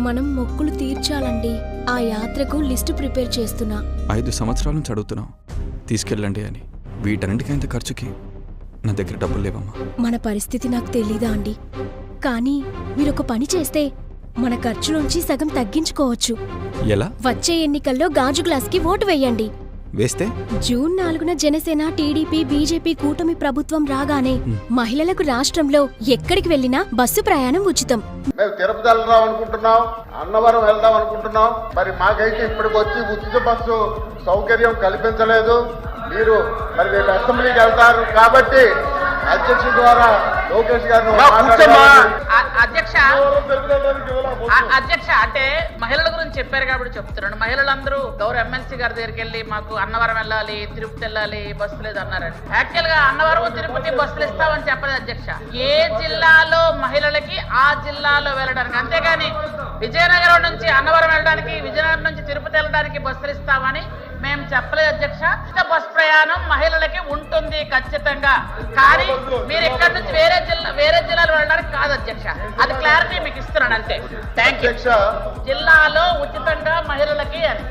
మనం మొక్కులు తీర్చాలండి. ఆ యాత్రకు లిస్టు ప్రిపేర్ చేస్తున్నా. ఐదు సంవత్సరాల నుంచి తీసుకెళ్ళండి అని. వీటన్నిటికైంత ఖర్చుకి నా దగ్గర డబ్బులు లేవమ్మా. మన పరిస్థితి నాకు తెలీదా అండి. కానీ మీరొక పని చేస్తే మన ఖర్చు నుంచి సగం తగ్గించుకోవచ్చు. ఎలా? వచ్చే ఎన్నికల్లో గాజు గ్లాస్కి ఓటు వేయండి. వేస్తే? జూన్ నాలుగున జనసేన టీడీపీ బీజేపీ కూటమి ప్రభుత్వం రాగానే మహిళలకు రాష్ట్రంలో ఎక్కడికి వెళ్ళినా బస్సు ప్రయాణం ఉచితం. మేము తిరుపతి వెళ్దాం అనుకుంటున్నాం అన్నవరం వెళ్దాం అనుకుంటున్నాం. మరి మాకైతే ఇప్పటికి వచ్చి ఉచిత బస్సు సౌకర్యం కల్పించలేదు. మీరు మరి రేపు అసెంబ్లీకి వెళ్తారు కాబట్టి అధ్యక్షుడి ద్వారా లోకేష్ అ- అధ్యక్ష అధ్యక్ష అంటే మహిళల అని చెప్పారు కాబట్టి చెప్తున్నాను. మహిళలందరూ గౌరవ ఎమ్మెల్సీ గారి దగ్గరికి వెళ్ళి మాకు అన్నవరం వెళ్ళాలి తిరుపతి వెళ్ళాలి బస్సు లేదు అన్నారండి. యాక్చువల్గా అన్నవరం తిరుపతి బస్సులు ఇస్తామని చెప్పలేదు అధ్యక్ష. ఏ జిల్లాలో మహిళలకి ఆ జిల్లాలో వెళ్ళడానికి? అంతేగాని విజయనగరం నుంచి అన్నవరం వెళ్ళడానికి విజయనగరం నుంచి తిరుపతి వెళ్ళడానికి బస్సులు ఇస్తామని మేము చెప్పలేదు అధ్యక్ష. ఉచిత బస్ ప్రయాణం మహిళలకి ఉంటుంది ఖచ్చితంగా. కానీ మీరు ఇక్కడ నుంచి వేరే జిల్లా వేరే జిల్లాలు వెళ్ళడానికి కాదు అధ్యక్ష. అది క్లారిటీ మీకు ఇస్తున్నాను అంతే థ్యాంక్ యూ అధ్యక్ష. జిల్లాలో ఉచితంగా మహిళలకి అని